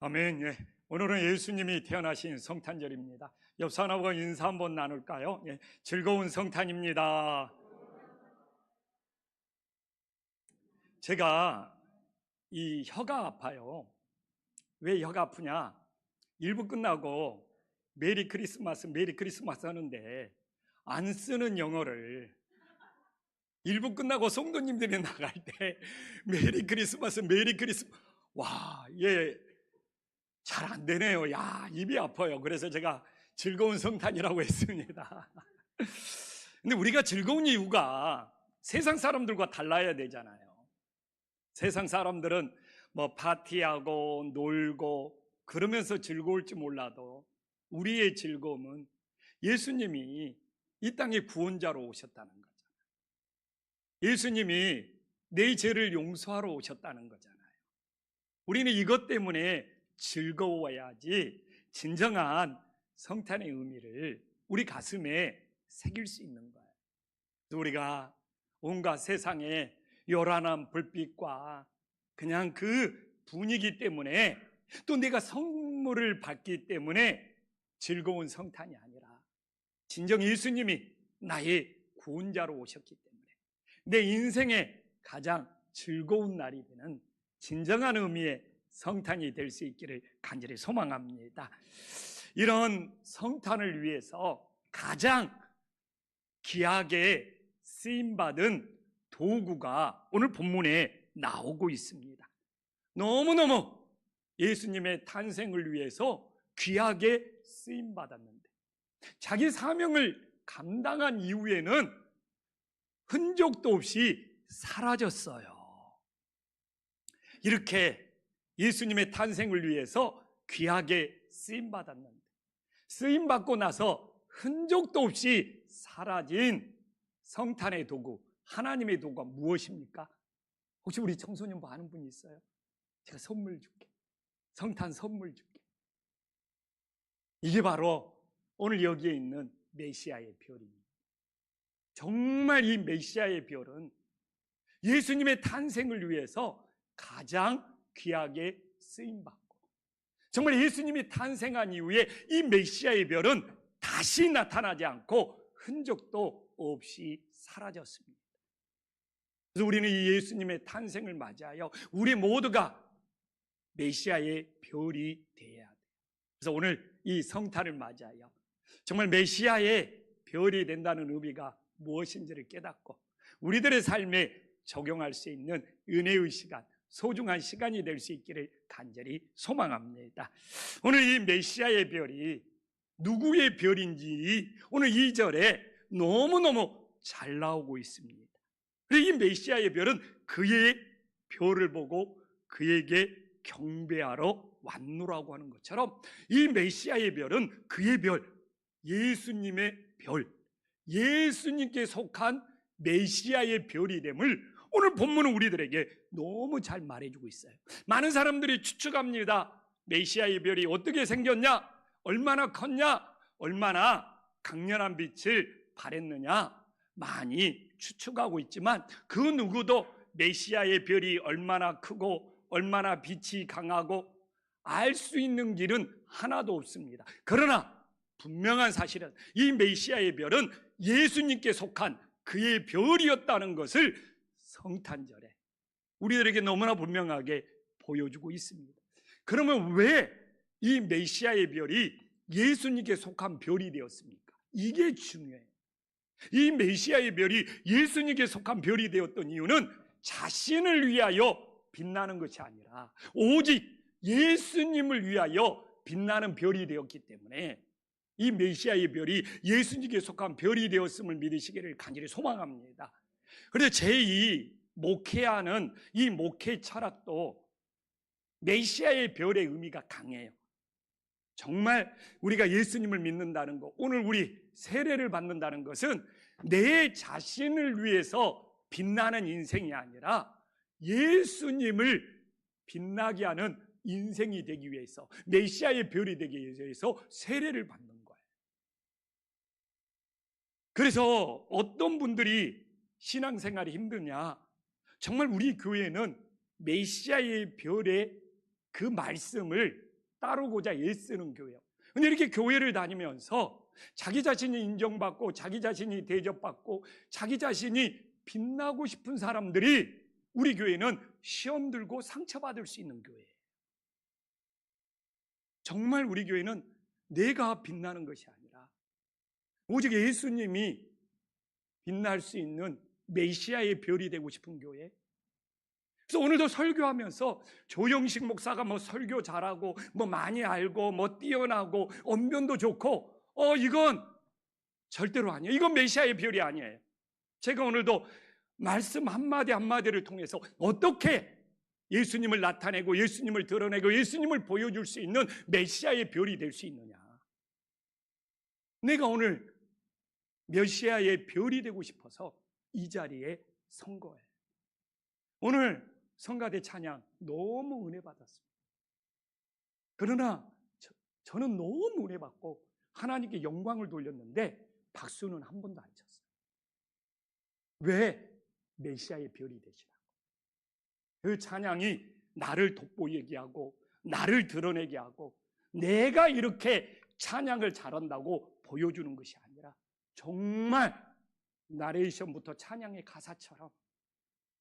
아멘. 예. 오늘은 예수님이 태어나신 성탄절입니다. 옆 사람하고 인사 한번 나눌까요? 예. 즐거운 성탄입니다. 제가 이 혀가 아파요. 왜 혀가 아프냐? 일부 끝나고 메리 크리스마스, 메리 크리스마스 하는데 안 쓰는 영어를 일부 끝나고 성도님들이 나갈 때 메리 크리스마스, 메리 크리스마스 와, 예, 잘 안 되네요. 야, 입이 아파요. 그래서 제가 즐거운 성탄이라고 했습니다. 근데 우리가 즐거운 이유가 세상 사람들과 달라야 되잖아요. 세상 사람들은 뭐 파티하고 놀고 그러면서 즐거울지 몰라도 우리의 즐거움은 예수님이 이 땅에 구원자로 오셨다는 거잖아요. 예수님이 내 죄를 용서하러 오셨다는 거잖아요. 우리는 이것 때문에 즐거워야지 진정한 성탄의 의미를 우리 가슴에 새길 수 있는 거예요. 우리가 온갖 세상의 요란한 불빛과 그냥 그 분위기 때문에 또 내가 선물을 받기 때문에 즐거운 성탄이 아니라 진정 예수님이 나의 구원자로 오셨기 때문에 내 인생의 가장 즐거운 날이 되는 진정한 의미의 성탄이 될 수 있기를 간절히 소망합니다. 이런 성탄을 위해서 가장 귀하게 쓰임받은 도구가 오늘 본문에 나오고 있습니다. 너무너무 예수님의 탄생을 위해서 귀하게 쓰임받았는데 자기 사명을 감당한 이후에는 흔적도 없이 사라졌어요. 이렇게 예수님의 탄생을 위해서 귀하게 쓰임 받았는데 쓰임 받고 나서 흔적도 없이 사라진 성탄의 도구, 하나님의 도구가 무엇입니까? 혹시 우리 청소년 뭐 아는 분이 있어요? 제가 선물 줄게. 성탄 선물 줄게. 이게 바로 오늘 여기에 있는 메시아의 별입니다. 정말 이 메시아의 별은 예수님의 탄생을 위해서 가장 귀하게 쓰임 받고 정말 예수님이 탄생한 이후에 이 메시아의 별은 다시 나타나지 않고 흔적도 없이 사라졌습니다. 그래서 우리는 이 예수님의 탄생을 맞이하여 우리 모두가 메시아의 별이 되어야 돼요. 그래서 오늘 이 성탄을 맞이하여 정말 메시아의 별이 된다는 의미가 무엇인지를 깨닫고 우리들의 삶에 적용할 수 있는 은혜의 시간, 소중한 시간이 될 수 있기를 간절히 소망합니다. 오늘 이 메시아의 별이 누구의 별인지 오늘 2절에 너무너무 잘 나오고 있습니다. 그리고 이 메시아의 별은 그의 별을 보고 그에게 경배하러 왔노라고 하는 것처럼 이 메시아의 별은 그의 별, 예수님의 별, 예수님께 속한 메시아의 별이 됨을 오늘 본문은 우리들에게 너무 잘 말해주고 있어요. 많은 사람들이 추측합니다. 메시아의 별이 어떻게 생겼냐? 얼마나 컸냐? 얼마나 강렬한 빛을 발했느냐? 많이 추측하고 있지만 그 누구도 메시아의 별이 얼마나 크고 얼마나 빛이 강하고 알 수 있는 길은 하나도 없습니다. 그러나 분명한 사실은 이 메시아의 별은 예수님께 속한 그의 별이었다는 것을 성탄절에 우리들에게 너무나 분명하게 보여주고 있습니다. 그러면 왜 이 메시아의 별이 예수님께 속한 별이 되었습니까? 이게 중요해요. 이 메시아의 별이 예수님께 속한 별이 되었던 이유는 자신을 위하여 빛나는 것이 아니라 오직 예수님을 위하여 빛나는 별이 되었기 때문에 이 메시아의 별이 예수님께 속한 별이 되었음을 믿으시기를 간절히 소망합니다. 그래서 제2 목회하는 이 목회 철학도 메시아의 별의 의미가 강해요. 정말 우리가 예수님을 믿는다는 것, 오늘 우리 세례를 받는다는 것은 내 자신을 위해서 빛나는 인생이 아니라 예수님을 빛나게 하는 인생이 되기 위해서 메시아의 별이 되기 위해서 세례를 받는 거예요. 그래서 어떤 분들이 신앙생활이 힘드냐? 정말 우리 교회는 메시아의 별의 그 말씀을 따르고자 애쓰는 교회요. 근데 이렇게 교회를 다니면서 자기 자신이 인정받고 자기 자신이 대접받고 자기 자신이 빛나고 싶은 사람들이 우리 교회는 시험 들고 상처받을 수 있는 교회예요. 정말 우리 교회는 내가 빛나는 것이 아니라 오직 예수님이 빛날 수 있는 메시아의 별이 되고 싶은 교회. 그래서 오늘도 설교하면서 조영식 목사가 뭐 설교 잘하고 뭐 많이 알고 뭐 뛰어나고 언변도 좋고 어 이건 절대로 아니에요. 이건 메시아의 별이 아니에요. 제가 오늘도 말씀 한마디 한마디를 통해서 어떻게 예수님을 나타내고 예수님을 드러내고 예수님을 보여줄 수 있는 메시아의 별이 될 수 있느냐. 내가 오늘 메시아의 별이 되고 싶어서 이 자리에 선 거예요. 오늘 성가대 찬양 너무 은혜 받았습니다. 그러나 저, 는 너무 은혜 받고 하나님께 영광을 돌렸는데 박수는 한 번도 안 쳤어요. 왜? 메시아의 별이 되시라고. 그 찬양이 나를 돋보이게 하고 나를 드러내게 하고 내가 이렇게 찬양을 잘한다고 보여주는 것이 아니라 정말 나레이션부터 찬양의 가사처럼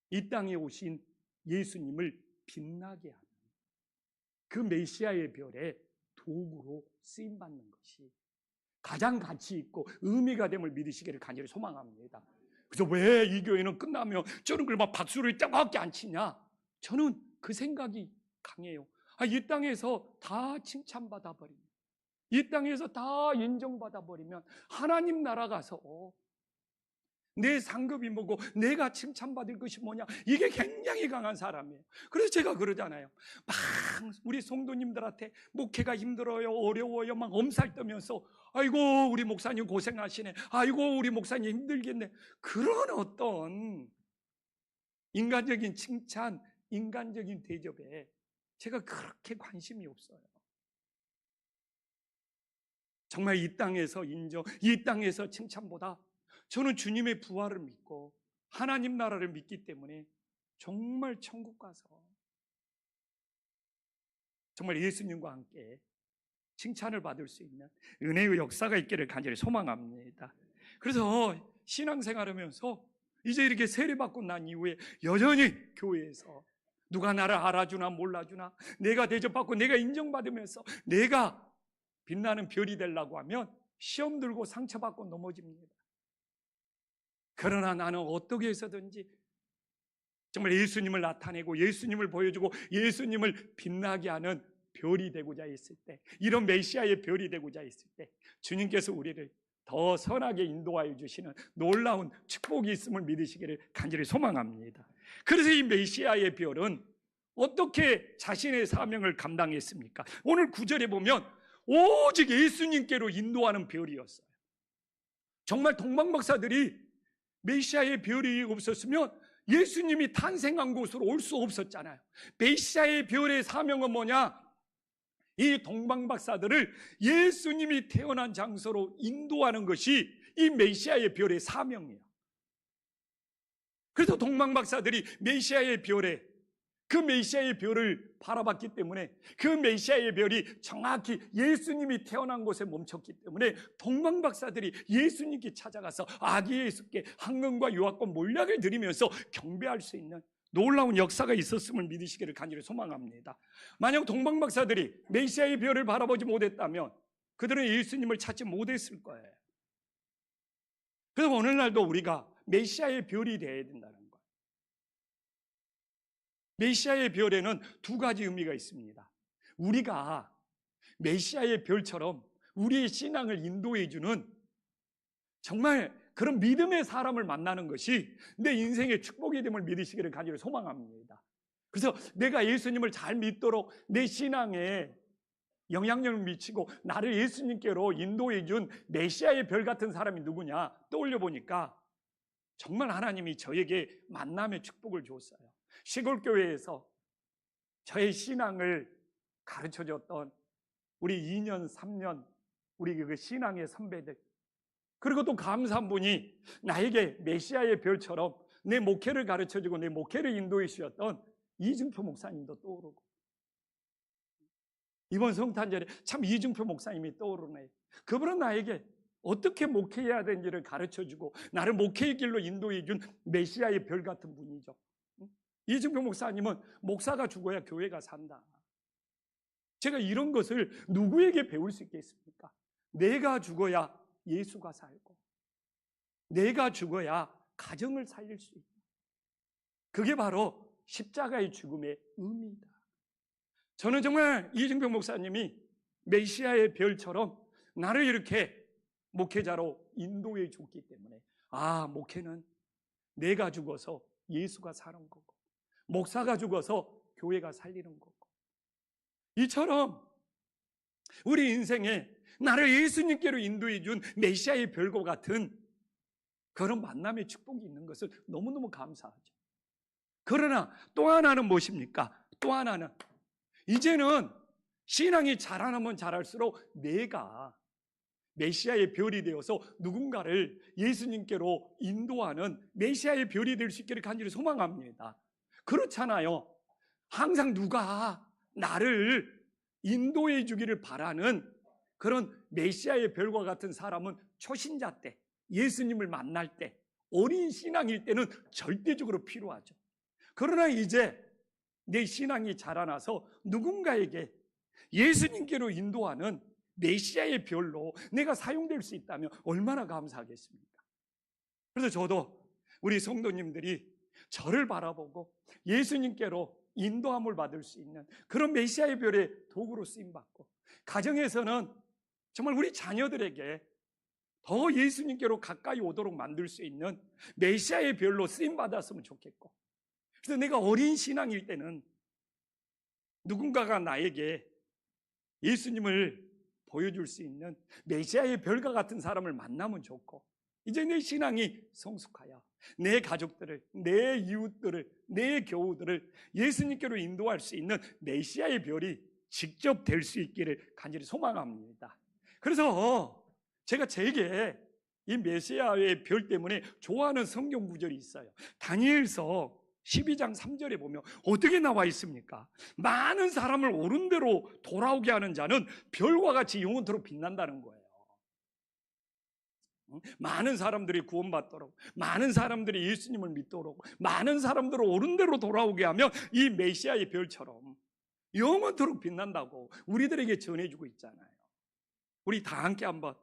이 땅에 오신 예수님을 빛나게 하는 그 메시아의 별에 도구로 쓰임 받는 것이 가장 가치 있고 의미가 됨을 믿으시기를 간절히 소망합니다. 그래서 왜 이 교회는 끝나면 저런 걸 막 박수를 뜨겁게 안 치냐? 저는 그 생각이 강해요. 아, 이 땅에서 다 칭찬받아 버리면, 이 땅에서 다 인정받아 버리면 하나님 나라 가서 내 상급이 뭐고 내가 칭찬받을 것이 뭐냐. 이게 굉장히 강한 사람이에요. 그래서 제가 그러잖아요. 막 우리 성도님들한테 목회가 힘들어요 어려워요 막 엄살 떠면서 아이고 우리 목사님 고생하시네. 아이고 우리 목사님 힘들겠네. 그런 어떤 인간적인 칭찬 인간적인 대접에 제가 그렇게 관심이 없어요. 정말 이 땅에서 인정 이 땅에서 칭찬보다 저는 주님의 부활을 믿고 하나님 나라를 믿기 때문에 정말 천국 가서 정말 예수님과 함께 칭찬을 받을 수 있는 은혜의 역사가 있기를 간절히 소망합니다. 그래서 신앙생활 하면서 이제 이렇게 세례받고 난 이후에 여전히 교회에서 누가 나를 알아주나 몰라주나 내가 대접받고 내가 인정받으면서 내가 빛나는 별이 되려고 하면 시험 들고 상처받고 넘어집니다. 그러나 나는 어떻게 해서든지 정말 예수님을 나타내고 예수님을 보여주고 예수님을 빛나게 하는 별이 되고자 했을 때, 이런 메시아의 별이 되고자 했을 때, 주님께서 우리를 더 선하게 인도하여 주시는 놀라운 축복이 있음을 믿으시기를 간절히 소망합니다. 그래서 이 메시아의 별은 어떻게 자신의 사명을 감당했습니까? 오늘 구절에 보면 오직 예수님께로 인도하는 별이었어요. 정말 동방박사들이 메시아의 별이 없었으면 예수님이 탄생한 곳으로 올 수 없었잖아요. 메시아의 별의 사명은 뭐냐? 이 동방박사들을 예수님이 태어난 장소로 인도하는 것이 이 메시아의 별의 사명이에요. 그래서 동방박사들이 메시아의 별에 그 메시아의 별을 바라봤기 때문에 그 메시아의 별이 정확히 예수님이 태어난 곳에 멈췄기 때문에 동방 박사들이 예수님께 찾아가서 아기 예수께 황금과 유화권 몰약을 드리면서 경배할 수 있는 놀라운 역사가 있었음을 믿으시기를 간절히 소망합니다. 만약 동방 박사들이 메시아의 별을 바라보지 못했다면 그들은 예수님을 찾지 못했을 거예요. 그래서 오늘날도 우리가 메시아의 별이 되어야 된다는 거예요. 메시아의 별에는 두 가지 의미가 있습니다. 우리가 메시아의 별처럼 우리의 신앙을 인도해 주는 정말 그런 믿음의 사람을 만나는 것이 내 인생의 축복이 됨을 믿으시기를 간절히 소망합니다. 그래서 내가 예수님을 잘 믿도록 내 신앙에 영향력을 미치고 나를 예수님께로 인도해 준 메시아의 별 같은 사람이 누구냐 떠올려 보니까 정말 하나님이 저에게 만남의 축복을 줬어요. 시골교회에서 저의 신앙을 가르쳐 줬던 우리 2년, 3년, 우리 그 신앙의 선배들. 그리고 또 감사한 분이 나에게 메시아의 별처럼 내 목회를 가르쳐 주고 내 목회를 인도해 주셨던 이준표 목사님도 떠오르고. 이번 성탄절에 참 이중표 목사님이 떠오르네. 그분은 나에게 어떻게 목회해야 되는지를 가르쳐 주고 나를 목회의 길로 인도해 준 메시아의 별 같은 분이죠. 응? 이중표 목사님은 목사가 죽어야 교회가 산다. 제가 이런 것을 누구에게 배울 수 있겠습니까? 내가 죽어야 예수가 살고, 내가 죽어야 가정을 살릴 수 있다. 그게 바로 십자가의 죽음의 의미다. 저는 정말 이중병 목사님이 메시아의 별처럼 나를 이렇게 목회자로 인도해 줬기 때문에 아 목회는 내가 죽어서 예수가 사는 거고 목사가 죽어서 교회가 살리는 거고 이처럼 우리 인생에 나를 예수님께로 인도해 준 메시아의 별과 같은 그런 만남의 축복이 있는 것을 너무너무 감사하죠. 그러나 또 하나는 무엇입니까? 또 하나는 이제는 신앙이 자라나면 자랄수록 내가 메시아의 별이 되어서 누군가를 예수님께로 인도하는 메시아의 별이 될 수 있기를 간절히 소망합니다. 그렇잖아요. 항상 누가 나를 인도해 주기를 바라는 그런 메시아의 별과 같은 사람은 초신자 때, 예수님을 만날 때, 어린 신앙일 때는 절대적으로 필요하죠. 그러나 이제 내 신앙이 자라나서 누군가에게 예수님께로 인도하는 메시아의 별로 내가 사용될 수 있다면 얼마나 감사하겠습니까? 그래서 저도 우리 성도님들이 저를 바라보고 예수님께로 인도함을 받을 수 있는 그런 메시아의 별의 도구로 쓰임 받고 가정에서는 정말 우리 자녀들에게 더 예수님께로 가까이 오도록 만들 수 있는 메시아의 별로 쓰임 받았으면 좋겠고 그래서 내가 어린 신앙일 때는 누군가가 나에게 예수님을 보여줄 수 있는 메시아의 별과 같은 사람을 만나면 좋고 이제 내 신앙이 성숙하여 내 가족들을 내 이웃들을 내 교우들을 예수님께로 인도할 수 있는 메시아의 별이 직접 될 수 있기를 간절히 소망합니다. 그래서 제가 제게 이 메시아의 별 때문에 좋아하는 성경 구절이 있어요. 다니엘서 12장 3절에 보면 어떻게 나와 있습니까? 많은 사람을 옳은 대로 돌아오게 하는 자는 별과 같이 영원토록 빛난다는 거예요. 많은 사람들이 구원받도록, 많은 사람들이 예수님을 믿도록, 많은 사람들을 옳은 대로 돌아오게 하면 이 메시아의 별처럼 영원토록 빛난다고 우리들에게 전해주고 있잖아요. 우리 다 함께 한번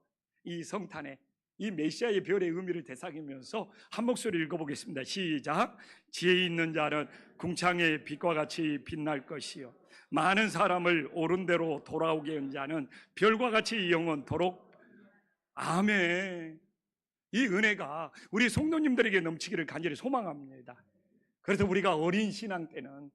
이 성탄에 이 메시아의 별의 의미를 되새기면서 한 목소리 읽어보겠습니다. 시작. 지혜 있는 자는 궁창의 빛과 같이 빛날 것이요. 많은 사람을 옳은 대로 돌아오게 한 자는 별과 같이 영원토록 아멘. 이 은혜가 우리 성도님들에게 넘치기를 간절히 소망합니다. 그래서 우리가 어린 신앙 때는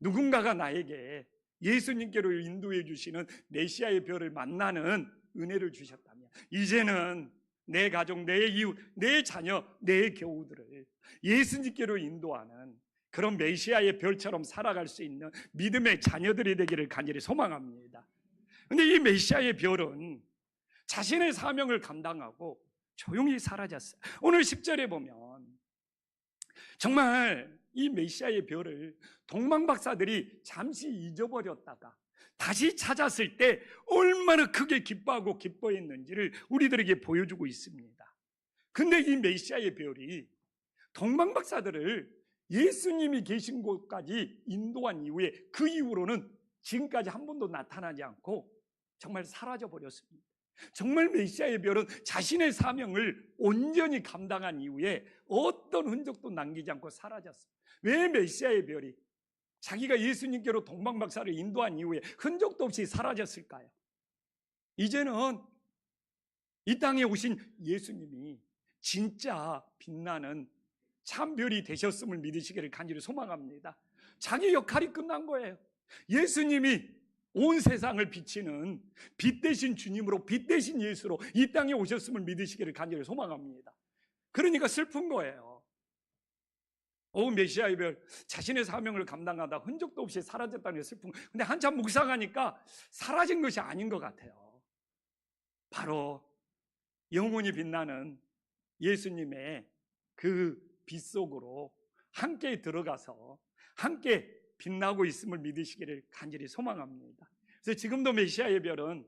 누군가가 나에게 예수님께로 인도해 주시는 메시아의 별을 만나는 은혜를 주셨다면 이제는 내 가족, 내 이웃, 내 자녀, 내 교우들을 예수님께로 인도하는 그런 메시아의 별처럼 살아갈 수 있는 믿음의 자녀들이 되기를 간절히 소망합니다. 근데 이 메시아의 별은 자신의 사명을 감당하고 조용히 사라졌어요. 오늘 10절에 보면 정말 이 메시아의 별을 동방박사들이 잠시 잊어버렸다가 다시 찾았을 때 얼마나 크게 기뻐하고 기뻐했는지를 우리들에게 보여주고 있습니다. 근데 이 메시아의 별이 동방박사들을 예수님이 계신 곳까지 인도한 이후에 그 이후로는 지금까지 한 번도 나타나지 않고 정말 사라져 버렸습니다. 정말 메시아의 별은 자신의 사명을 온전히 감당한 이후에 어떤 흔적도 남기지 않고 사라졌어요. 왜 메시아의 별이 자기가 예수님께로 동방박사를 인도한 이후에 흔적도 없이 사라졌을까요? 이제는 이 땅에 오신 예수님이 진짜 빛나는 참 별이 되셨음을 믿으시기를 간절히 소망합니다. 자기 역할이 끝난 거예요. 예수님이 온 세상을 비치는 빛 대신 주님으로 빛 대신 예수로 이 땅에 오셨음을 믿으시기를 간절히 소망합니다. 그러니까 슬픈 거예요. 오 메시아의 별 자신의 사명을 감당하다 흔적도 없이 사라졌다는 게 슬픈 거. 근데 한참 묵상하니까 사라진 것이 아닌 것 같아요. 바로 영원히 빛나는 예수님의 그 빛 속으로 함께 들어가서 함께 빛나고 있음을 믿으시기를 간절히 소망합니다. 그래서 지금도 메시아의 별은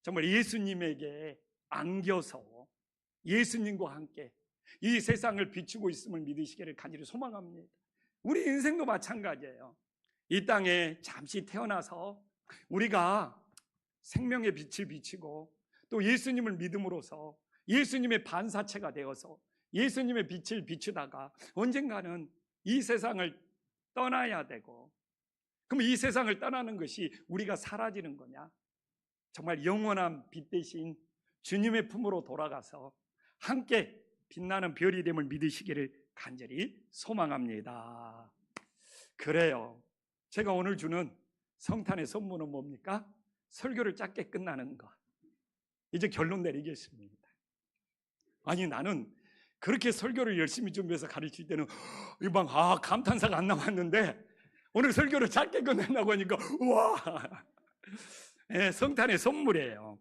정말 예수님에게 안겨서 예수님과 함께 이 세상을 비추고 있음을 믿으시기를 간절히 소망합니다. 우리 인생도 마찬가지예요. 이 땅에 잠시 태어나서 우리가 생명의 빛을 비치고 또 예수님을 믿음으로써 예수님의 반사체가 되어서 예수님의 빛을 비추다가 언젠가는 이 세상을 떠나야 되고 그럼 이 세상을 떠나는 것이 우리가 사라지는 거냐? 정말 영원한 빛 대신 주님의 품으로 돌아가서 함께 빛나는 별이 됨을 믿으시기를 간절히 소망합니다. 그래요. 제가 오늘 주는 성탄의 선물은 뭡니까? 설교를 짧게 끝나는 것. 이제 결론 내리겠습니다. 아니 나는 그렇게 설교를 열심히 준비해서 가르칠 때는 이방 아 감탄사가 안 나왔는데 오늘 설교를 짧게 끝낸다고 하니까 우와 네, 성탄의 선물이에요.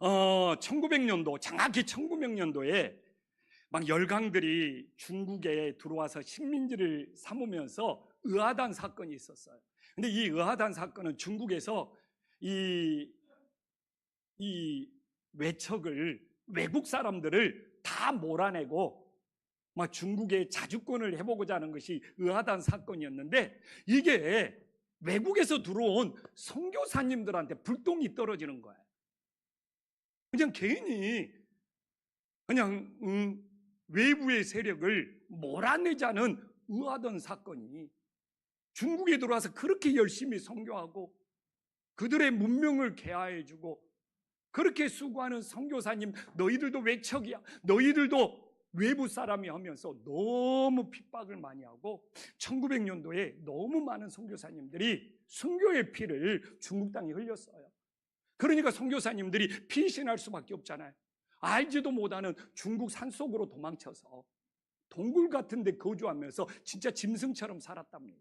어, 1900년도 정확히 1900년도에 막 열강들이 중국에 들어와서 식민지를 삼으면서 의하단 사건이 있었어요. 근데 이 의하단 사건은 중국에서 이, 이 외척을 외국 사람들을 다 몰아내고 막 중국의 자주권을 해보고자 하는 것이 의하단 사건이었는데 이게 외국에서 들어온 선교사님들한테 불똥이 떨어지는 거예요. 그냥 개인이 그냥 음, 외부의 세력을 몰아내자는 의하던 사건이 중국에 들어와서 그렇게 열심히 선교하고 그들의 문명을 개화해주고 그렇게 수고하는 선교사님 너희들도 외척이야 너희들도 외부 사람이 하면서 너무 핍박을 많이 하고 1900년도에 너무 많은 선교사님들이 선교의 피를 중국 땅에 흘렸어요. 그러니까 선교사님들이 피신할 수밖에 없잖아요. 알지도 못하는 중국 산속으로 도망쳐서 동굴 같은 데 거주하면서 진짜 짐승처럼 살았답니다.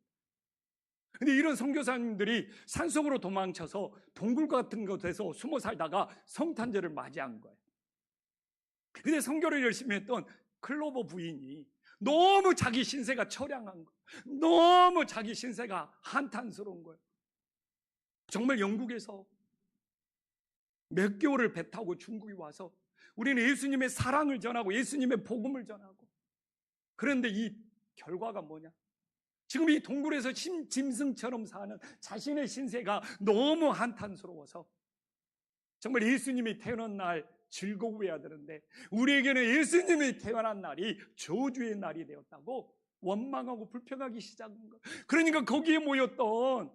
근데 이런 선교사님들이 산속으로 도망쳐서 동굴 같은 곳에서 숨어 살다가 성탄절을 맞이한 거예요. 근데 선교를 열심히 했던 클로버 부인이 너무 자기 신세가 처량한 거예요. 너무 자기 신세가 한탄스러운 거예요. 정말 영국에서 몇 개월을 배 타고 중국에 와서 우리는 예수님의 사랑을 전하고 예수님의 복음을 전하고 그런데 이 결과가 뭐냐? 지금 이 동굴에서 심, 짐승처럼 사는 자신의 신세가 너무 한탄스러워서 정말 예수님이 태어난 날 즐거워해야 되는데 우리에게는 예수님이 태어난 날이 저주의 날이 되었다고 원망하고 불평하기 시작한 거예요. 그러니까 거기에 모였던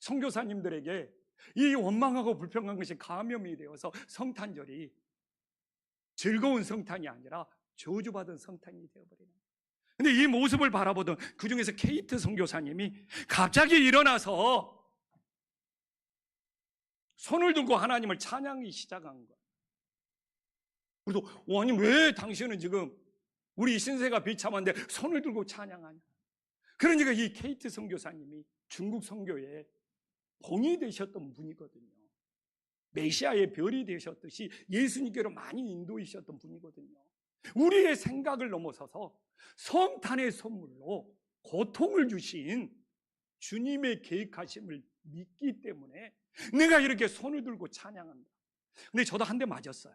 선교사님들에게 이 원망하고 불평한 것이 감염이 되어서 성탄절이 즐거운 성탄이 아니라 저주받은 성탄이 되어버리는 거예요. 근데 이 모습을 바라보던 그 중에서 케이트 선교사님이 갑자기 일어나서 손을 들고 하나님을 찬양이 시작한 거예요. 그래서 아니 왜 당신은 지금 우리 신세가 비참한데 손을 들고 찬양하냐? 그러니까 이 케이트 선교사님이 중국 선교에 봉이 되셨던 분이거든요. 메시아의 별이 되셨듯이 예수님께로 많이 인도이셨던 분이거든요. 우리의 생각을 넘어서서 성탄의 선물로 고통을 주신 주님의 계획하심을 믿기 때문에 내가 이렇게 손을 들고 찬양한다. 근데 저도 한 대 맞았어요.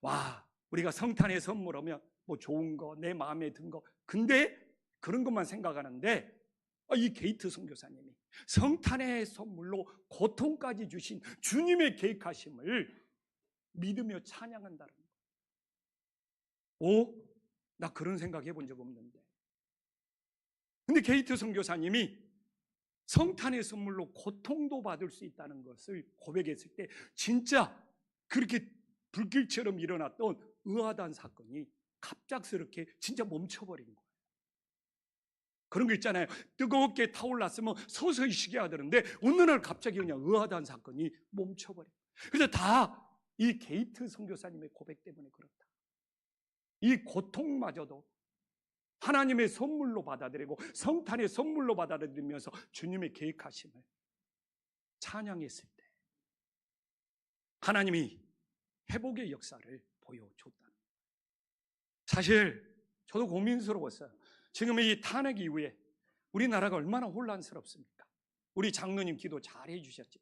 와, 우리가 성탄의 선물하면 뭐 좋은 거, 내 마음에 든 거. 근데 그런 것만 생각하는데 아, 이 게이트 선교사님이 성탄의 선물로 고통까지 주신 주님의 계획하심을 믿으며 찬양한다는 거. 오, 나 그런 생각 해본 적 없는데. 근데 게이트 선교사님이 성탄의 선물로 고통도 받을 수 있다는 것을 고백했을 때 진짜 그렇게 불길처럼 일어났던 의아단 사건이 갑작스럽게 진짜 멈춰버린 거예요. 그런 거 있잖아요. 뜨겁게 타올랐으면 서서히 쉬게 하되는데 어느 날 갑자기 그냥 의아단 사건이 멈춰버려. 그래서 다 이 게이트 선교사님의 고백 때문에 그렇다. 이 고통마저도 하나님의 선물로 받아들이고 성탄의 선물로 받아들이면서 주님의 계획하심을 찬양했을 때 하나님이 회복의 역사를 보여줬다. 사실 저도 고민스러웠어요. 지금 이 탄핵 이후에 우리나라가 얼마나 혼란스럽습니까? 우리 장로님 기도 잘 해주셨죠.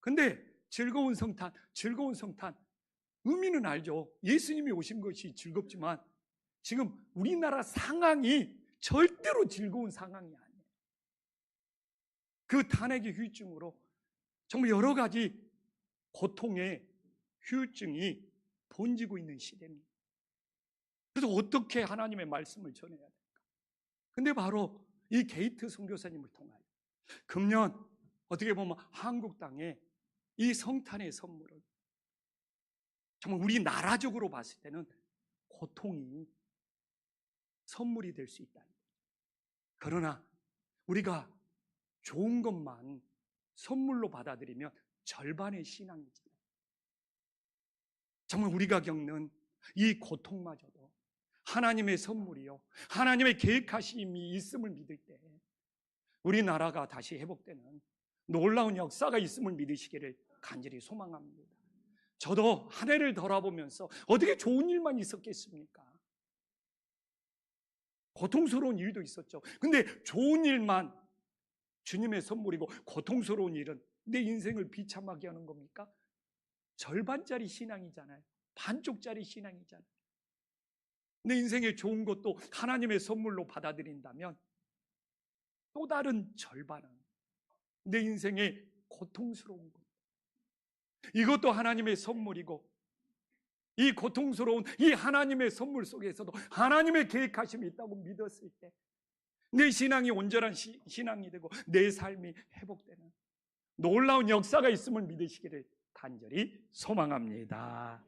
근데 즐거운 성탄, 즐거운 성탄 의미는 알죠. 예수님이 오신 것이 즐겁지만 지금 우리나라 상황이 절대로 즐거운 상황이 아니에요. 그 탄핵의 후유증으로 정말 여러 가지 고통의 후유증이 번지고 있는 시대입니다. 그래서 어떻게 하나님의 말씀을 전해야 될까? 근데 바로 이 게이트 선교사님을 통하여 금년 어떻게 보면 한국 땅에 이 성탄의 선물은 정말 우리 나라적으로 봤을 때는 고통이 선물이 될 수 있다. 그러나 우리가 좋은 것만 선물로 받아들이면 절반의 신앙이잖아요. 정말 우리가 겪는 이 고통마저도 하나님의 선물이요. 하나님의 계획하심이 있음을 믿을 때 우리나라가 다시 회복되는 놀라운 역사가 있음을 믿으시기를 간절히 소망합니다. 저도 한 해를 돌아보면서 어떻게 좋은 일만 있었겠습니까? 고통스러운 일도 있었죠. 근데 좋은 일만 주님의 선물이고 고통스러운 일은 내 인생을 비참하게 하는 겁니까? 절반짜리 신앙이잖아요. 반쪽짜리 신앙이잖아요. 내 인생에 좋은 것도 하나님의 선물로 받아들인다면 또 다른 절반은 내 인생에 고통스러운 것. 이것도 하나님의 선물이고 이 고통스러운 이 하나님의 선물 속에서도 하나님의 계획하심이 있다고 믿었을 때 내 신앙이 온전한 시- 신앙이 되고 내 삶이 회복되는 놀라운 역사가 있음을 믿으시기를 간절히 소망합니다.